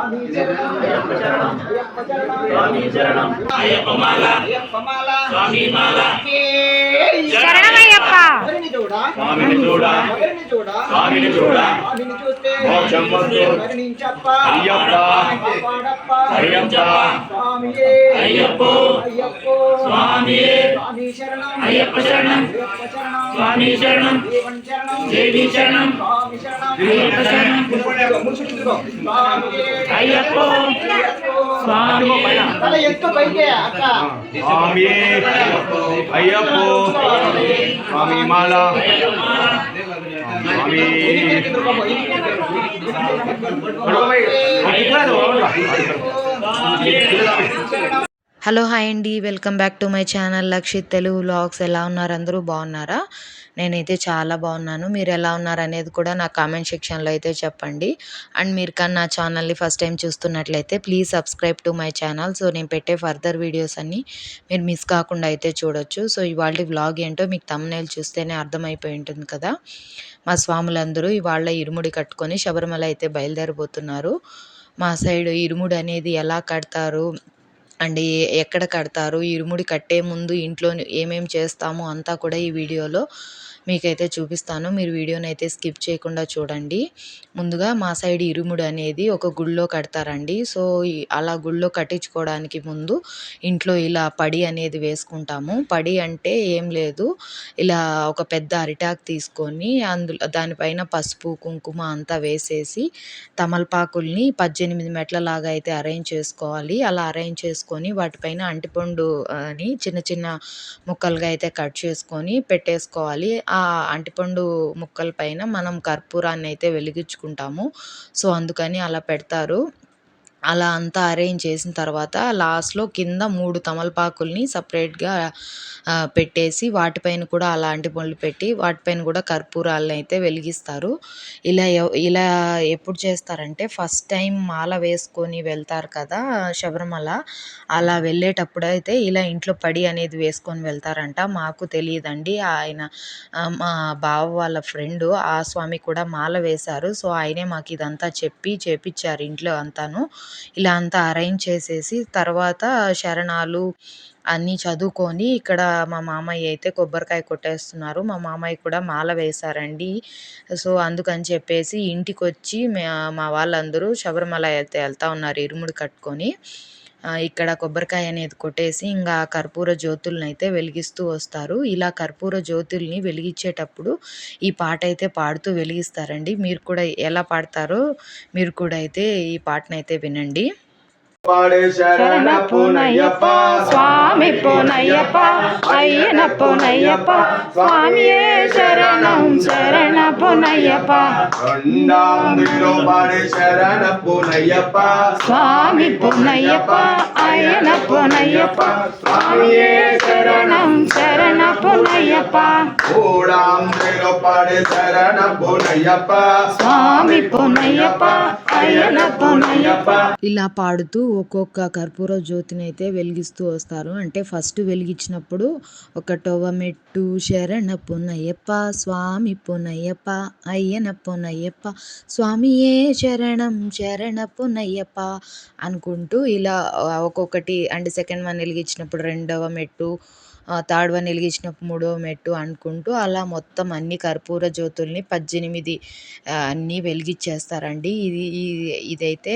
స్వామి శరణం అయ్యప్ప మాల. స్వామి మాల. చూడా? స్వామిని చూడ? ఎవరిని చూడా? స్వామిని చూడ? స్వామిని చూస్తే మోక్షం వస్తు. మరణించప్ప. అయ్యప్ప. కాపాడప్ప అయ్యప్ప. స్వామియే. అయ్యప్ప. అయ్యప్ప. స్వామియే. స్వామి శరణం. అయ్యప్ప శరణం. అయ్యప్ప శరణం. స్వామి శరణం. దేవన్ శరణం. దేవి శరణం. స్వామి శరణం. అయ్యప్ప శరణం. స్వామియే. అయ్యప్ప. స్వామి. అయ్యప్ప. స్వామి మాల. స్వామి. హలో హాయ్ అండి welcome back to my channel Lakshith Telugu vlogs. ఎలా ఉన్నారు అందరూ? బాగున్నారా? నేనైతే చాలా బాగున్నాను. మీరు ఎలా ఉన్నారు అనేది కూడా నా కామెంట్ సెక్షన్లో అయితే చెప్పండి. అండ్ మీరు కానీ నా ఛానల్ని ఫస్ట్ టైం చూస్తున్నట్లయితే please subscribe to my channel. So నేను పెట్టే ఫర్దర్ వీడియోస్ అన్నీ మీరు మిస్ కాకుండా అయితే చూడొచ్చు. సో ఇవాళ వ్లాగ్ ఏంటో మీకు తమ్నేల్ చూస్తేనే అర్థమైపోయి ఉంటుంది కదా. మా స్వాములందరూ ఇవాళ ఇరుముడి కట్టుకొని శబరిమల అయితే బయలుదేరిపోతున్నారు మా సైడ్ ఇరుముడు అనేది ఎలా కడతారు? అండ్ ఎక్కడ కడతారు ఇరుముడి కట్టే ముందు ఇంట్లో ఏమేం చేస్తామో అంతా కూడా ఈ వీడియోలో మీకైతే చూపిస్తాను. మీరు వీడియోని అయితే స్కిప్ చేయకుండా చూడండి. ముందుగా మా సైడ్ ఇరుముడు అనేది ఒక గుళ్ళో కడతారండి. సో అలా గుళ్ళో కట్టించుకోవడానికి ముందు ఇంట్లో ఇలా పడి అనేది వేసుకుంటాము. పడి అంటే ఏం లేదు. ఇలా ఒక పెద్ద అరిటాకు తీసుకొని అందులో దానిపైన పసుపు కుంకుమ అంతా వేసేసి తమలపాకుల్ని పద్దెనిమిది మెట్లలాగా అయితే అరేంజ్ చేసుకోవాలి. అలా అరేంజ్ చేసుకొని వాటిపైన అంటిపండు అని చిన్న చిన్న ముక్కలుగా అయితే కట్ చేసుకొని పెట్టేసుకోవాలి. ఆ అంటిపండు ముక్కల పైన మనం కర్పూరాన్ని అయితే వెలిగించుకుంటాము. సో అందుకని అలా పెడతారు. అలా అంతా అరేంజ్ చేసిన తర్వాత లాస్ట్లో కింద మూడు తమలపాకుల్ని సపరేట్గా పెట్టేసి వాటిపైన కూడా అలాంటి పండ్లు పెట్టి వాటిపైన కూడా కర్పూరాలను అయితే వెలిగిస్తారు. ఇలా ఇలా ఎప్పుడు చేస్తారంటే ఫస్ట్ టైం మాల వేసుకొని వెళ్తారు కదా శబరిమల అలా వెళ్ళేటప్పుడు అయితే ఇలా ఇంట్లో పడి అనేది వేసుకొని వెళ్తారంట. మాకు తెలియదండి. ఆయన మా బావ వాళ్ళ ఫ్రెండ్ ఆ స్వామి కూడా మాల వేశారు. సో ఆయనే మాకు ఇదంతా చెప్పి చేపించారు ఇంట్లో అంతాను. ఇలా అంతా అరేంజ్ చేసేసి తర్వాత శరణాలు అన్నీ చదువుకొని ఇక్కడ మా మామయ్య అయితే కొబ్బరికాయ కొట్టేస్తున్నారు. మా మామయ్య కూడా మాల వేశారండి. సో అందుకని చెప్పేసి ఇంటికి వచ్చి మా వాళ్ళందరూ శబరిమల అయితే వెళ్తా ఉన్నారు. ఇరుముడి కట్టుకొని. ఇక్కడ కొబ్బరికాయ అనేది కొట్టేసి ఇంకా కర్పూర జ్యోతులను అయితే వెలిగిస్తూ వస్తారు. ఇలా కర్పూర జ్యోతుల్ని వెలిగించేటప్పుడు ఈ పాట అయితే పాడుతూ వెలిగిస్తారండి. మీరు కూడా ఎలా పాడతారో మీరు కూడా అయితే ఈ పాటనైతే వినండి. పాడే శరణ పునయ్యప్ప స్వామి పునయ్యప్ప అయ్యన పునయ్యప్ప స్వామియే శరణం శరణ పునయ్యప్ప రెండాంగిలో పాడే శరణ పునయ్యప్ప స్వామి పునయ్యప్ప అయ్యన పునయ్యప్ప స్వామియే శరణం శరణ పునయ్యప్ప శరణ పునయ్యప్ప స్వామి పునయ్యప్ప అయ్యన పునయ్యప్ప ఇలా పాడుతూ ఒక్కొక్క కర్పూర జ్యోతిని అయితే వెలిగిస్తూ వస్తారు. అంటే ఫస్ట్ వెలిగించినప్పుడు ఒక టొవమెట్టు శరణ పునయ్యప్ప స్వామి పునయ్యప్ప అయ్యన పునయ్యప్ప స్వామియే శరణం శరణ పునయ్యప్ప అనుకుంటూ ఇలా ఆ, ఒక్కొక్కటి అండ్ సెకండ్ వన్ వెలిగించినప్పుడు రెండవ మెట్టు థర్డ్ వన్ వెలిగించినప్పుడు మూడవ మెట్టు అనుకుంటూ అలా మొత్తం అన్ని కర్పూర జ్యోతుల్ని పద్దెనిమిది అన్నీ వెలిగించేస్తారండి. ఇది- ఇదైతే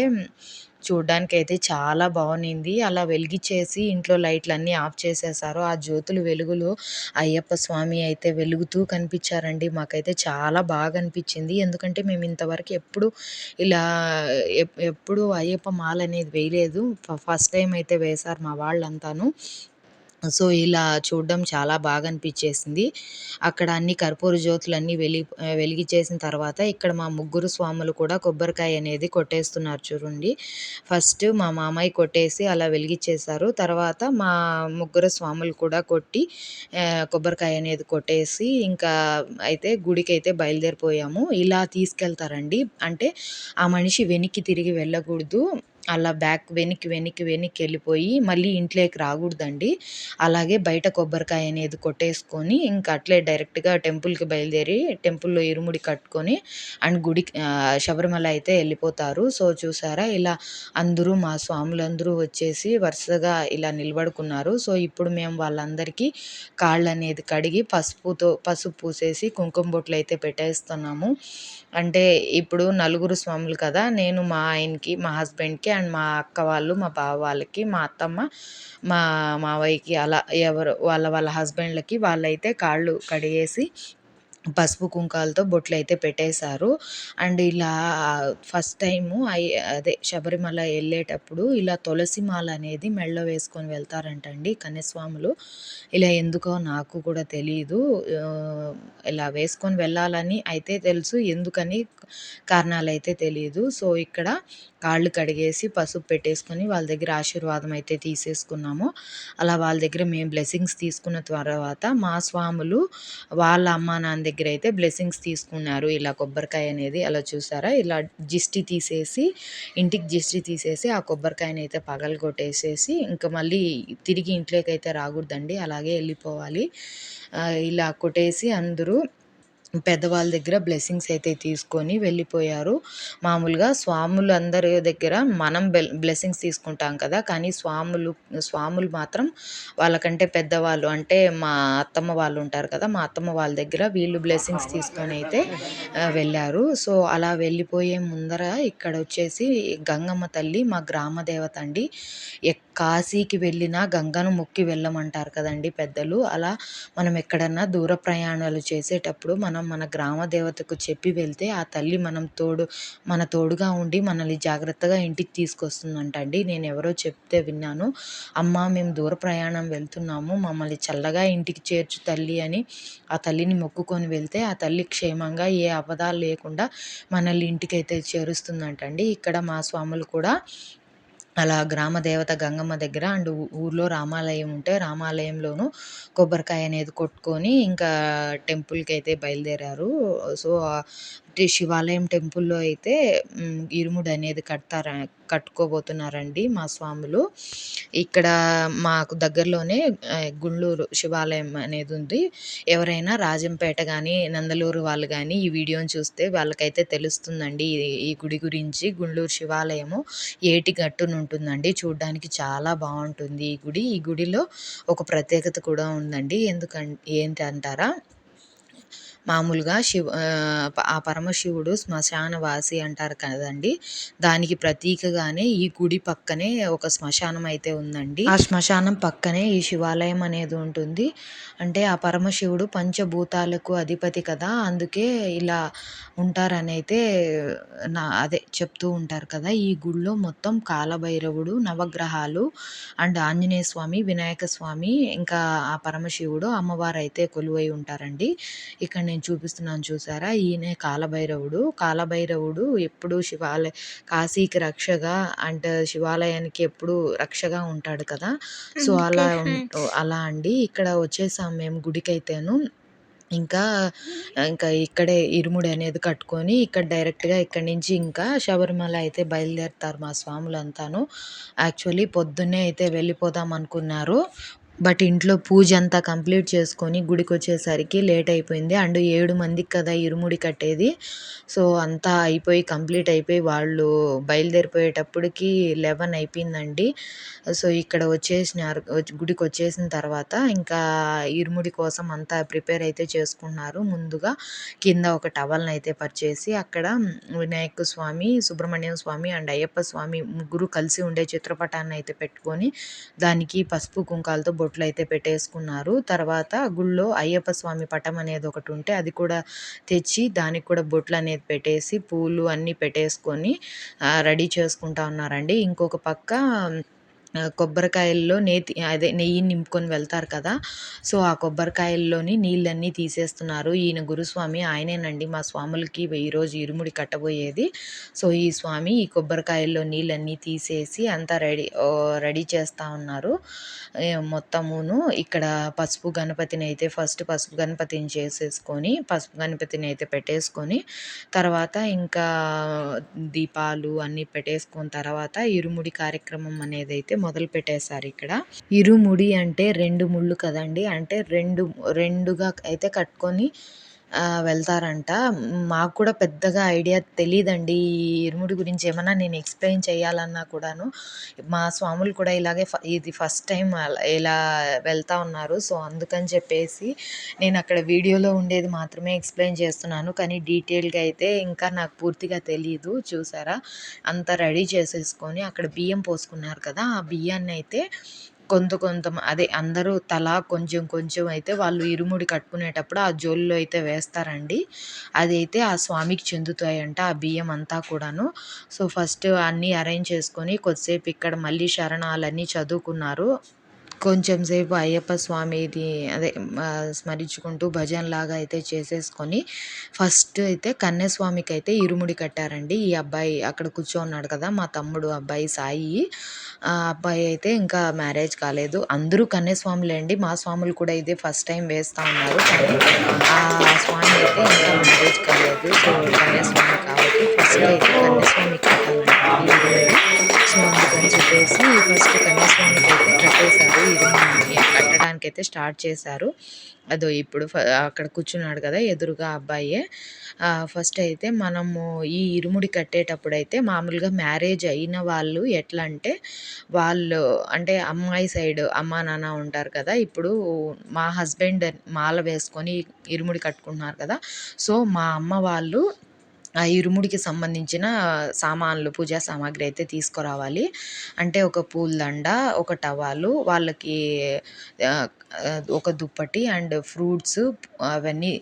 చూడ్డానికి అయితే చాలా బాగుంది అలా వెలిగించేసి ఇంట్లో లైట్లు అన్నీ ఆఫ్ చేసేసారు. ఆ జ్యోతులు వెలుగులు అయ్యప్ప స్వామి అయితే వెలుగుతూ కనిపించారండి. మాకైతే చాలా బాగా అనిపించింది ఎందుకంటే మేము ఇంతవరకు ఎప్పుడు ఇలా ఎప్పుడు అయ్యప్ప మాల అనేది వేయలేదు ఫస్ట్ టైం అయితే వేశారు మా వాళ్ళంతాను. సో ఇలా చూడడం చాలా బాగా అనిపించేసింది అక్కడ అన్ని కర్పూర జ్యోతులు వెలి వెలిగించేసిన తర్వాత ఇక్కడ మా ముగ్గురు స్వాములు కూడా కొబ్బరికాయ అనేది కొట్టేస్తున్నారు చూడండి. ఫస్ట్ మా మామయ్య కొట్టేసి అలా వెలిగించేశారు తర్వాత మా ముగ్గురు స్వాములు కూడా కొట్టి కొబ్బరికాయ అనేది కొట్టేసి ఇంకా అయితే గుడికి అయితే బయలుదేరిపోయాము. ఇలా తీసుకెళ్తారండి. అంటే ఆ మనిషి వెనక్కి తిరిగి వెళ్ళకూడదు. అలా బ్యాక్ వెనక్కి వెనక్కి వెనక్కి వెళ్ళిపోయి మళ్ళీ ఇంట్లోకి రాకూడదండి. అలాగే బయట కొబ్బరికాయ అనేది కొట్టేసుకొని ఇంకా అట్లే డైరెక్ట్గా టెంపుల్కి బయలుదేరి టెంపుల్లో ఇరుముడి కట్టుకొని అండ్ గుడికి శబరిమల అయితే వెళ్ళిపోతారు. సో చూసారా? ఇలా అందరూ మా స్వాములందరూ వచ్చేసి వరుసగా ఇలా నిలబడుకున్నారు. సో ఇప్పుడు మేము వాళ్ళందరికీ కాళ్ళు అనేది కడిగి పసుపుతో పసుపు పూసేసి కుంకుమ బొట్లు అయితే పెట్టేస్తున్నాము. అంటే ఇప్పుడు నలుగురు స్వాములు కదా నేను మా ఆయనకి మా హస్బెండ్కి అండ్ మా అక్క వాళ్ళు మా బావ వాళ్ళకి మా అత్తమ్మ మా మావయ్యకి అలా ఎవరు వాళ్ళ వాళ్ళ హస్బెండ్లకి వాళ్ళైతే కాళ్ళు కడిగేసి పసుపు కుంకాలతో బొట్లు అయితే పెట్టేశారు. అండ్ ఇలా ఫస్ట్ టైము అయి అదే శబరిమల వెళ్ళేటప్పుడు ఇలా తులసి మాల అనేది మెడలో వేసుకొని వెళ్తారంటండి కన్యస్వాములు. ఇలా ఎందుకో నాకు కూడా తెలియదు ఇలా వేసుకొని వెళ్ళాలని అయితే తెలుసు ఎందుకని కారణాలు అయితే తెలియదు సో ఇక్కడ కాళ్ళు కడిగేసి పసుపు పెట్టేసుకొని వాళ్ళ దగ్గర ఆశీర్వాదం అయితే తీసేసుకున్నాము. అలా వాళ్ళ దగ్గర మేము బ్లెస్సింగ్స్ తీసుకున్న తర్వాత మా స్వాములు వాళ్ళ అమ్మా నాన్న దగ్గర అయితే బ్లెస్సింగ్స్ తీసుకున్నారు. ఇలా కొబ్బరికాయ అనేది అలా చూసారా? ఇలా జిస్టి తీసేసి ఇంటికి జిస్టి తీసేసి ఆ కొబ్బరికాయని అయితే పగలు కొట్టేసేసి ఇంకా మళ్ళీ తిరిగి ఇంట్లోకి అయితే రాకూడదండి. అలాగే వెళ్ళిపోవాలి. ఇలా కొట్టేసి అందరూ పెద్దవాళ్ళ దగ్గర బ్లెస్సింగ్స్ అయితే తీసుకొని వెళ్ళిపోయారు. మామూలుగా స్వాములు అందరి దగ్గర మనం బ్లెస్సింగ్స్ తీసుకుంటాం కదా కానీ స్వాములు స్వాములు మాత్రం వాళ్ళకంటే పెద్దవాళ్ళు అంటే మా అత్తమ్మ వాళ్ళు ఉంటారు కదా మా అత్తమ్మ వాళ్ళ దగ్గర వీళ్ళు బ్లెస్సింగ్స్ తీసుకొని అయితే వెళ్ళారు. సో అలా వెళ్ళిపోయే ముందర ఇక్కడ వచ్చేసి గంగమ్మ తల్లి మా గ్రామ దేవత అండి ఎక్- కాశీకి వెళ్ళినా గంగను మొక్కి వెళ్ళమంటారు కదండి పెద్దలు. అలా మనం ఎక్కడన్నా దూర ప్రయాణాలు చేసేటప్పుడు మనం మన గ్రామ దేవతకు చెప్పి వెళ్తే ఆ తల్లి మనం తోడు మన తోడుగా ఉండి మనల్ని జాగ్రత్తగా ఇంటికి తీసుకొస్తుందంట అండి నేను ఎవరో చెప్తే విన్నాను. అమ్మ మేము దూర ప్రయాణం వెళ్తున్నాము. మమ్మల్ని చల్లగా ఇంటికి చేర్చు తల్లి అని ఆ తల్లిని మొక్కుకొని వెళ్తే ఆ తల్లి క్షేమంగా ఏ అపదాలు లేకుండా మనల్ని ఇంటికైతే చేరుస్తుందంటండి. ఇక్కడ మా స్వాములు కూడా అలా గ్రామ దేవత గంగమ్మ దగ్గర అండ్ ఊర్లో రామాలయం ఉంటే రామాలయంలోనూ కొబ్బరికాయ అనేది కొట్టుకొని ఇంకా టెంపుల్కి అయితే బయలుదేరారు. సో ఆ శివాలయం టెంపుల్లో అయితే ఇరుముడు అనేది కడతార కట్టుకోబోతున్నారండి మా స్వాములు. ఇక్కడ మాకు దగ్గరలోనే గుండూరు శివాలయం అనేది ఉంది. ఎవరైనా రాజంపేట కానీ నందలూరు వాళ్ళు కానీ ఈ వీడియోని చూస్తే వాళ్ళకైతే తెలుస్తుందండి. ఈ- ఈ గుడి గురించి గుండూరు శివాలయము ఏటి గట్టును ఉంటుందండి. చూడడానికి చాలా బాగుంటుంది ఈ గుడి. ఈ గుడిలో ఒక ప్రత్యేకత కూడా ఉందండి. ఎందుకంటే ఏంటి అంటారా మామూలుగా శివ ఆ, పరమశివుడు శ్మశానవాసి అంటారు కదండి. దానికి ప్రతీకగానే ఈ గుడి పక్కనే ఒక శ్మశానం అయితే ఉందండి. ఆ శ్మశానం పక్కనే ఈ శివాలయం అనేది ఉంటుంది. అంటే ఆ పరమశివుడు పంచభూతాలకు అధిపతి కదా అందుకే ఇలా ఉంటారని అయితే నా అదే చెప్తూ ఉంటారు కదా. ఈ గుడిలో మొత్తం కాలభైరవుడు నవగ్రహాలు అండ్ ఆంజనేయ స్వామి వినాయక స్వామి ఇంకా ఆ పరమశివుడు అమ్మవారు అయితే కొలువై ఉంటారండి. ఇక్కడ నేను చూపిస్తున్నాను చూసారా? ఈయనే కాలభైరవుడు. కాలభైరవుడు ఎప్పుడు శివాలయ కాశీకి రక్షగా అంటే శివాలయానికి ఎప్పుడు రక్షగా ఉంటాడు కదా? సో అలా ఉం- అలా అండి. ఇక్కడ వచ్చేసాం మేము గుడికైతేను. ఇంకా ఇంకా ఇక్కడే ఇరుముడి అనేది కట్టుకొని ఇక్కడ డైరెక్ట్గా ఇక్కడి నుంచి ఇంకా శబరిమల అయితే బయలుదేరుతారు మా స్వాములంతాను. యాక్చువల్లీ పొద్దున్నే అయితే వెళ్ళిపోదాం అనుకున్నారు. బట్ ఇంట్లో పూజ అంతా కంప్లీట్ చేసుకొని గుడికి వచ్చేసరికి లేట్ అయిపోయింది. అండ్ ఏడు మందికి కదా ఇరుముడి కట్టేది. సో అంతా అయిపోయి కంప్లీట్ అయిపోయి వాళ్ళు బయలుదేరిపోయేటప్పటికి లెవెన్ అయిపోయిందండి. సో ఇక్కడ వచ్చేసినారు గుడికి వచ్చేసిన తర్వాత ఇంకా ఇరుముడి కోసం అంతా ప్రిపేర్ అయితే చేసుకున్నారు. ముందుగా కింద ఒక టవల్ని అయితే పరిచేసి అక్కడ వినాయక స్వామి సుబ్రహ్మణ్యం స్వామి అండ్ అయ్యప్ప స్వామి ముగ్గురు కలిసి ఉండే చిత్రపటాన్ని అయితే పెట్టుకొని దానికి పసుపు కుంకాలతో బొట్లు అయితే పెట్టేసుకున్నారు. తర్వాత గుళ్ళో అయ్యప్ప స్వామి పటం అనేది ఒకటి ఉంటే అది కూడా తెచ్చి దానికి కూడా బొట్లు అనేది పెట్టేసి పూలు అన్నీ పెట్టేసుకొని రెడీ చేసుకుంటా ఉన్నారండి. ఇంకొక పక్క కొబ్బరికాయల్లో నేతి అదే నెయ్యి నింపుకొని వెళ్తారు కదా. సో ఆ కొబ్బరికాయల్లోని నీళ్ళన్నీ తీసేస్తున్నారు. ఈయన గురుస్వామి ఆయనేనండి. మా స్వాములకి ఈరోజు ఇరుముడి కట్టబోయేది. సో ఈ స్వామి ఈ కొబ్బరికాయల్లో నీళ్ళన్నీ తీసేసి అంతా రెడీ రెడీ చేస్తూ ఉన్నారు. మొత్తమును ఇక్కడ పసుపు గణపతిని అయితే ఫస్ట్ పసుపు గణపతిని చేసేసుకొని పసుపు గణపతిని అయితే పెట్టేసుకొని తర్వాత ఇంకా దీపాలు అన్నీ పెట్టేసుకున్న తర్వాత ఇరుముడి కార్యక్రమం అనేది అయితే మొదలు పెట్టేశారు ఇక్కడ. ఇరుముడి అంటే రెండు ముళ్ళు కదండి. అంటే రెండు రెండుగా అయితే కట్టుకొని వెళ్తారంట. మాకు కూడా పెద్దగా ఐడియా తెలియదండి ఈ ఇరుముడి గురించి ఏమన్నా నేను ఎక్స్ప్లెయిన్ చేయాలన్నా కూడాను. మా స్వాములు కూడా ఇలాగే ఇది ఫస్ట్ టైం ఇలా వెళ్తా ఉన్నారు. సో అందుకని చెప్పేసి నేను అక్కడ వీడియోలో ఉండేది మాత్రమే ఎక్స్ప్లెయిన్ చేస్తున్నాను. కానీ డీటెయిల్గా అయితే ఇంకా నాకు పూర్తిగా తెలియదు చూసారా? అంతా రెడీ చేసేసుకొని అక్కడ బియ్యం పోసుకున్నారు కదా. ఆ బియ్యాన్ని అయితే కొంత కొంత అదే అందరూ తలా కొంచెం కొంచెం అయితే వాళ్ళు ఇరుముడి కట్టుకునేటప్పుడు ఆ జోలిలో అయితే వేస్తారండి. అదైతే ఆ స్వామికి చెందుతాయంట ఆ బియ్యం అంతా కూడాను. సో ఫస్ట్ అన్నీ అరేంజ్ చేసుకొని కొద్దిసేపు ఇక్కడ మళ్ళీ శరణాలన్నీ చదువుకున్నారు. కొంచెం సేపు అయ్యప్ప స్వామిది అదే స్మరించుకుంటూ భజన లాగా అయితే చేసేసుకొని ఫస్ట్ అయితే కన్యస్వామికి అయితే ఇరుముడి కట్టారండి. ఈ అబ్బాయి అక్కడ కూర్చోన్నాడు కదా మా తమ్ముడు అబ్బాయి సాయి. ఆ అబ్బాయి అయితే ఇంకా మ్యారేజ్ కాలేదు. అందరూ కన్యస్వాములే అండి. మా స్వాములు కూడా ఇదే ఫస్ట్ టైం వేస్తూ ఉన్నారు. ఆ స్వామి అయితే ఇంకా మ్యారేజ్ కాలేదు. సో కన్యాస్వామి కాబట్టి ఫస్ట్ అయితే కన్యాస్వామి కట్టాలండి సో అందుకని చెప్పేసి ఫస్ట్ కన్యాస్వామికి అయితే కట్టేశారు కట్టడానికి అయితే స్టార్ట్ చేశారు. అదో ఇప్పుడు ఫ- అక్కడ కూర్చున్నాడు కదా ఎదురుగా అబ్బాయే. ఫస్ట్ అయితే మనము ఈ ఇరుముడి కట్టేటప్పుడు అయితే మామూలుగా మ్యారేజ్ అయిన వాళ్ళు ఎట్లా అంటే వాళ్ళు అంటే అమ్మాయి సైడ్ అమ్మా నాన్న ఉంటారు కదా ఇప్పుడు మా హస్బెండ్ మాల వేసుకొని ఇరుముడి కట్టుకుంటున్నారు కదా. సో మా అమ్మ వాళ్ళు ఆ ఇరుముడికి సంబంధించిన సామాన్లు పూజా సామాగ్రి అయితే తీసుకురావాలి. అంటే ఒక పూలదండ ఒక టవాలు వాళ్ళకి ఒక దుప్పటి అండ్ ఫ్రూట్స్ అవన్నీ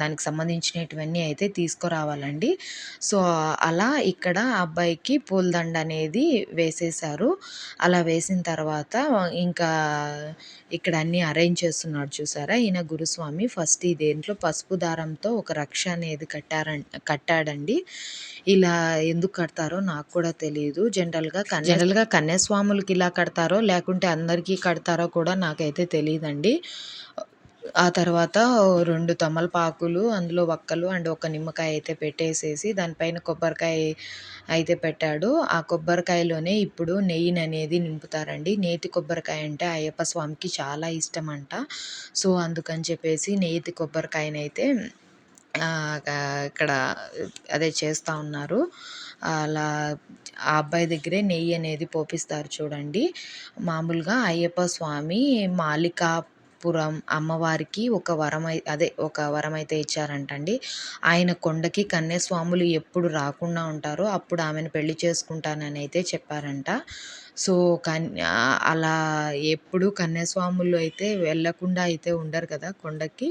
దానికి సంబంధించినటువన్నీ అయితే తీసుకురావాలండి. సో అలా ఇక్కడ అబ్బాయికి పూలదండ అనేది వేసేసారు అలా వేసిన తర్వాత ఇంకా ఇక్కడ అన్నీ అరేంజ్ చేస్తున్నాడు చూసారా? ఈయన గురుస్వామి ఫస్ట్ ఈ దేంట్లో పసుపు దారంతో ఒక రక్ష అనేది కట్టారం కట్టాడండి. ఇలా ఎందుకు కడతారో నాకు కూడా తెలియదు జనరల్గా జనరల్గా కన్యాస్వాములకి ఇలా కడతారో లేకుంటే అందరికీ కడతారో కూడా నాకైతే తెలియదండి ఆ తర్వాత రెండు తమలపాకులు అందులో వక్కలు అండ్ ఒక నిమ్మకాయ అయితే పెట్టేసేసి దానిపైన కొబ్బరికాయ అయితే పెట్టాడు. ఆ కొబ్బరికాయలోనే ఇప్పుడు నెయ్యిని అనేది నింపుతారండి. నేతి కొబ్బరికాయ అంటే అయ్యప్ప స్వామికి చాలా ఇష్టం అంట సో అందుకని చెప్పేసి నేతి కొబ్బరికాయనైతే ఇక్కడ అదే చేస్తూ ఉన్నారు. అలా ఆ అబ్బాయి దగ్గరే నెయ్యి అనేది పోపిస్తారు చూడండి. మామూలుగా అయ్యప్ప స్వామి మాలికాపురం అమ్మవారికి ఒక వరం అదే ఒక వరం అయితే ఇచ్చారంటండి. ఆయన కొండకి కన్యాస్వాములు ఎప్పుడు రాకుండా ఉంటారో అప్పుడు ఆమెను పెళ్ళి చేసుకుంటానని అయితే చెప్పారంట. సో కన్యా అలా ఎప్పుడు కన్యాస్వాములు అయితే వెళ్ళకుండా అయితే ఉండరు కదా కొండకి.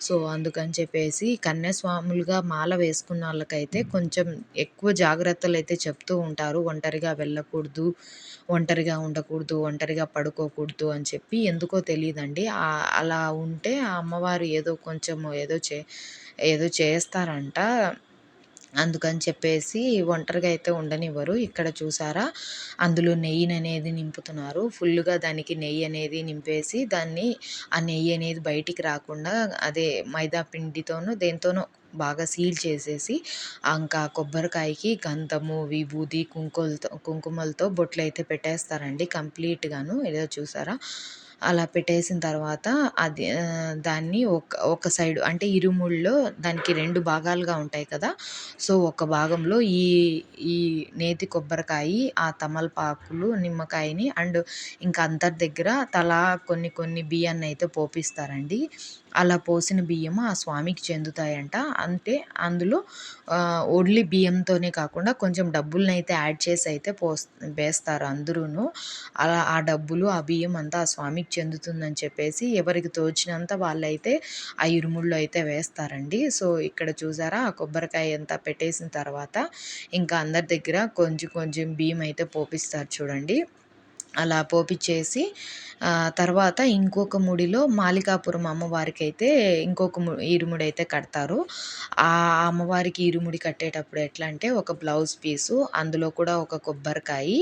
సో అందుకని చెప్పేసి కన్యాస్వాములుగా మాల వేసుకున్న వాళ్ళకైతే కొంచెం ఎక్కువ జాగ్రత్తలు అయితే చెప్తూ ఉంటారు. ఒంటరిగా వెళ్ళకూడదు ఒంటరిగా ఉండకూడదు ఒంటరిగా పడుకోకూడదు అని చెప్పి ఎందుకో తెలియదండి. అలా ఉంటే ఆ అమ్మవారు ఏదో కొంచెం ఏదో చే ఏదో చేస్తారంట. అందుకని చెప్పేసి ఒంటరిగా అయితే ఉండనివ్వరు. ఇక్కడ చూసారా? అందులో నెయ్యిని అనేది నింపుతున్నారు. ఫుల్గా దానికి నెయ్యి అనేది నింపేసి దాన్ని ఆ నెయ్యి అనేది బయటికి రాకుండా అదే మైదా పిండితోనూ దేంతోనో బాగా సీల్ చేసేసి ఇంకా కొబ్బరికాయకి గంధము విభూది కుంకులతో కుంకుమలతో బొట్లు అయితే పెట్టేస్తారండి కంప్లీట్గాను. ఏదో చూసారా? అలా పెట్టేసిన తర్వాత అది దాన్ని ఒక ఒక సైడ్ అంటే ఇరుముల్లో దానికి రెండు భాగాలుగా ఉంటాయి కదా. సో ఒక భాగంలో ఈ ఈ నేతి కొబ్బరికాయ ఆ తమలపాకులు నిమ్మకాయని అండ్ ఇంకా అందరి దగ్గర తలా కొన్ని కొన్ని బియ్యాన్ని అయితే పోపిస్తారండి. అలా పోసిన బియ్యము ఆ స్వామికి చెందుతాయంట. అంటే అందులో ఓన్లీ బియ్యంతోనే కాకుండా కొంచెం డబ్బులను అయితే యాడ్ చేసి అయితే పోస్ వేస్తారు అందరూను. అలా ఆ డబ్బులు ఆ బియ్యం అంతా ఆ స్వామికి చెందుతుందని చెప్పేసి ఎవరికి తోచినంత వాళ్ళైతే ఆ ఇరుముళ్ళు అయితే వేస్తారండి. సో ఇక్కడ చూసారా ఆ కొబ్బరికాయ అంతా పెట్టేసిన తర్వాత ఇంకా అందరి దగ్గర కొంచెం కొంచెం బియ్యం అయితే పోపిస్తారు చూడండి. అలా పోపిచ్చేసి తర్వాత ఇంకొక ముడిలో మాలికాపురం అమ్మవారికి అయితే ఇంకొక ము ఇరుముడి అయితే కడతారు. ఆ అమ్మవారికి ఇరుముడి కట్టేటప్పుడు ఎట్లా అంటే ఒక బ్లౌజ్ పీసు అందులో కూడా ఒక కొబ్బరికాయ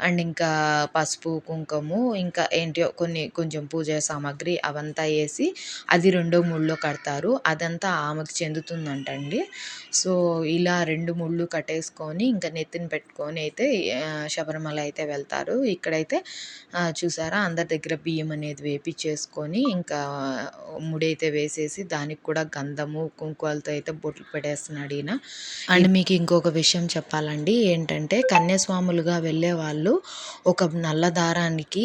అండ్ ఇంకా పసుపు కుంకుము ఇంకా ఏంటో కొన్ని కొంచెం పూజ సామాగ్రి అవంతా వేసి అది రెండో ముళ్ళో కడతారు. అదంతా ఆమెకు చెందుతుందంటండి. సో ఇలా రెండు ముళ్ళు కట్టేసుకొని ఇంకా నెత్తిన పెట్టుకొని అయితే శబరిమల అయితే వెళ్తారు. ఇక్కడ అయితే చూసారా? అందరి దగ్గర బియ్యం అనేది వేపించేసుకొని ఇంకా ముడైతే వేసేసి దానికి కూడా గంధము కుంకువలతో అయితే బొట్లు పెట్టేస్తున్నాడు ఈయన అండ్ మీకు ఇంకొక విషయం చెప్పాలండి. ఏంటంటే కన్యాస్వాములుగా వెళ్ళే వాళ్ళు ఒక నల్ల దారానికి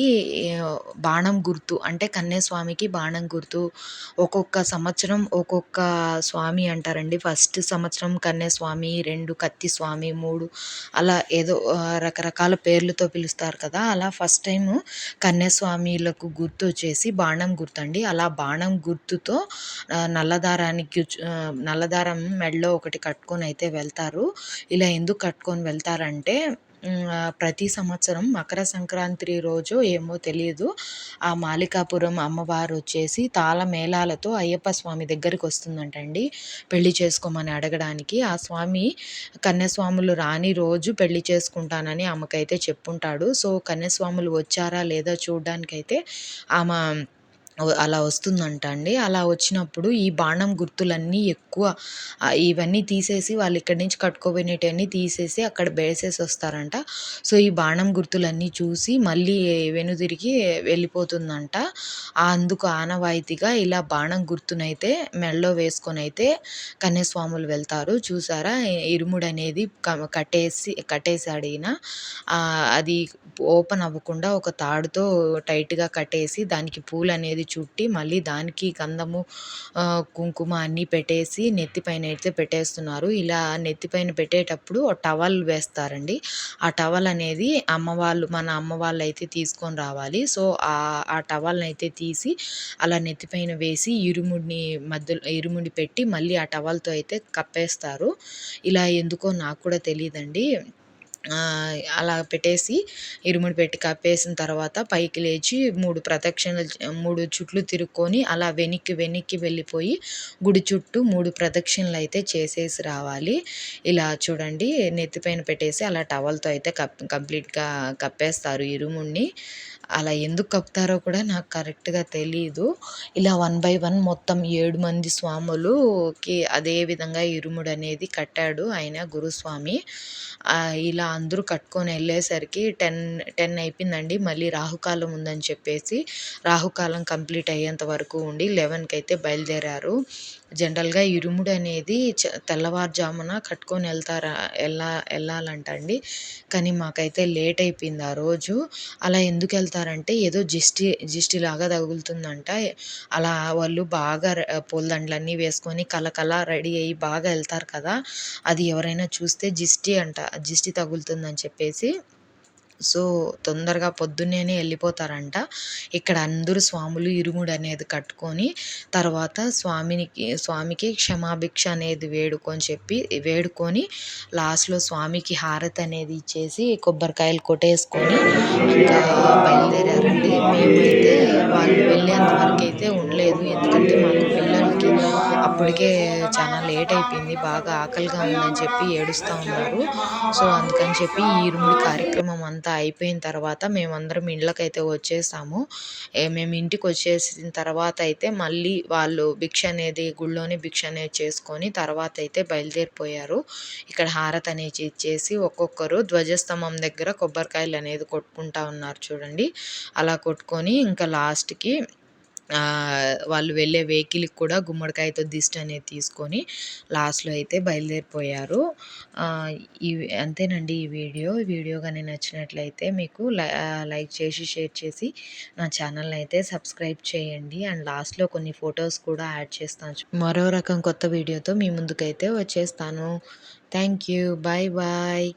బాణం గుర్తు అంటే కన్యాస్వామికి బాణం గుర్తు ఒక్కొక్క సంవత్సరం ఒక్కొక్క స్వామి అంటారండి. ఫస్ట్ సంవత్సరం కన్యాస్వామి రెండు కత్తి స్వామి మూడు అలా ఏదో రకరకాల పేర్లతో పిలుస్తారు కదా? అలా ఫస్ట్ టైం కన్యాస్వామిలకు గుర్తు వచ్చేసి బాణం గుర్తండి. అలా బాణం గుర్తుతో నల్లదారానికి నల్లదారం మెడలో ఒకటి కట్టుకొని అయితే వెళ్తారు. ఇలా ఎందుకు కట్టుకొని వెళ్తారంటే ప్రతి సంవత్సరం మకర సంక్రాంతి రోజు ఏమో తెలియదు ఆ మాలికాపురం అమ్మవారు వచ్చేసి తాళమేళాలతో అయ్యప్ప స్వామి దగ్గరికి వస్తుందంటండి. పెళ్ళి చేసుకోమని అడగడానికి. ఆ స్వామి కన్యాస్వాములు రాని రోజు పెళ్ళి చేసుకుంటానని ఆమెకైతే చెప్పుంటాడు. సో కన్యాస్వాములు వచ్చారా లేదా చూడడానికైతే ఆమె అలా వస్తుందంట అండి. అలా వచ్చినప్పుడు ఈ బాణం గుర్తులన్నీ ఎక్కువ ఇవన్నీ తీసేసి వాళ్ళు ఇక్కడి నుంచి కట్టుకోబోయినవన్నీ తీసేసి అక్కడ బేసేసి వస్తారంట. సో ఈ బాణం గుర్తులన్నీ చూసి మళ్ళీ వెనుదిరిగి వెళ్ళిపోతుందంట. ఆ అందుకు ఆనవాయితీగా ఇలా బాణం గుర్తునైతే మెడలో వేసుకొని అయితే కన్యాస్వాములు వెళ్తారు. చూసారా? ఇరుముడు అనేది కట్టేసి కట్టేశాడు ఈయన. అది ఓపెన్ అవ్వకుండా ఒక తాడుతో టైట్గా కట్టేసి దానికి పూలు అనేది చుట్టి మళ్ళీ దానికి గంధము కుంకుమ అన్నీ పెట్టేసి నెత్తిపైన అయితే పెట్టేస్తున్నారు. ఇలా నెత్తిపైన పెట్టేటప్పుడు ఒక టవల్ వేస్తారండి. ఆ టవల్ అనేది అమ్మ వాళ్ళు మన అమ్మవాళ్ళు అయితే తీసుకొని రావాలి. సో ఆ టవల్ని అయితే తీసి అలా నెత్తిపైన వేసి ఇరుముడిని మధ్యలో ఇరుముడి పెట్టి మళ్ళీ ఆ టవల్తో అయితే కప్పేస్తారు. ఇలా ఎందుకో నాకు కూడా తెలియదండి. అలా పెట్టేసి ఇరుముడి పెట్టి కప్పేసిన తర్వాత పైకి లేచి మూడు ప్రదక్షిణలు మూడు చుట్లు తిరుక్కొని అలా వెనక్కి వెనక్కి వెళ్ళిపోయి గుడి చుట్టూ మూడు ప్రదక్షిణలు అయితే చేసేసి రావాలి. ఇలా చూడండి నెత్తిపైన పెట్టేసి అలా టవల్తో అయితే కప్ కంప్లీట్గా కప్పేస్తారు ఇరుముడిని. అలా ఎందుకు కప్పుతారో కూడా నాకు కరెక్ట్గా తెలియదు ఇలా వన్ బై వన్ మొత్తం ఏడు మంది స్వాములుకి అదే విధంగా ఇరుముడు అనేది కట్టాడు ఆయన గురుస్వామి. ఇలా అందరూ కట్టుకొని వెళ్ళేసరికి టెన్ టెన్ అయిపోయిందండి. మళ్ళీ రాహుకాలం ఉందని చెప్పేసి రాహుకాలం కంప్లీట్ అయ్యేంత వరకు ఉండి లెవెన్కి అయితే బయలుదేరారు. జనరల్గా ఇరుముడు అనేది చ తెల్లవారుజామున కట్టుకొని వెళ్తారా వెళ్ళా వెళ్ళాలంట అండి కానీ మాకైతే లేట్ అయిపోయింది ఆ రోజు. అలా ఎందుకు వెళ్తారంటే ఏదో జిస్టి జిస్టి లాగా తగులుతుందంట. అలా వాళ్ళు బాగా ర- పూలదండలన్నీ వేసుకొని కలకల రెడీ అయ్యి బాగా వెళ్తారు కదా. అది ఎవరైనా చూస్తే జిస్టి అంట జిస్టి తగులుతుందని చెప్పేసి. సో తొందరగా పొద్దున్నేనే వెళ్ళిపోతారంట. ఇక్కడ అందరూ స్వాములు ఇరుముడు అనేది కట్టుకొని తర్వాత స్వామినికి స్వామికి క్షమాభిక్ష అనేది వేడుకొని చెప్పి వేడుకొని లాస్ట్లో స్వామికి హారతి అనేది ఇచ్చేసి కొబ్బరికాయలు కొట్టేసుకొని ఇంకా అప్పటికే చాలా లేట్ అయిపోయింది బాగా ఆకలిగా ఉందని చెప్పి ఏడుస్తూ ఉన్నారు. సో అందుకని చెప్పి ఈ ఇరుముడి కార్యక్రమం అంతా అయిపోయిన తర్వాత మేమందరం ఇండ్లకైతే వచ్చేసాము. మేము ఇంటికి వచ్చేసిన తర్వాత అయితే మళ్ళీ వాళ్ళు భిక్ష అనేది గుళ్ళోనే భిక్ష అనేది చేసుకొని తర్వాత అయితే బయలుదేరిపోయారు. ఇక్కడ హారత్ అనేది ఇచ్చేసి ఒక్కొక్కరు ధ్వజస్తంభం దగ్గర కొబ్బరికాయలు అనేది కొట్టుకుంటా ఉన్నారు చూడండి. అలా కొట్టుకొని ఇంకా లాస్ట్కి వాళ్ళు వెళ్ళే వెహికల్కి కూడా గుమ్మడికాయతో దిష్టి అనేది తీసుకొని లాస్ట్లో అయితే బయలుదేరిపోయారు. ఇవి అంతేనండి ఈ వీడియో. ఈ వీడియో కానీ నచ్చినట్లయితే మీకు లై- లైక్ చేసి షేర్ చేసి నా ఛానల్ని అయితే సబ్స్క్రైబ్ చేయండి. అండ్ లాస్ట్లో కొన్ని ఫొటోస్ కూడా యాడ్ చేస్తాను. మరో రకం కొత్త వీడియోతో మీ ముందుకైతే వచ్చేస్తాను. Thank you. Bye bye.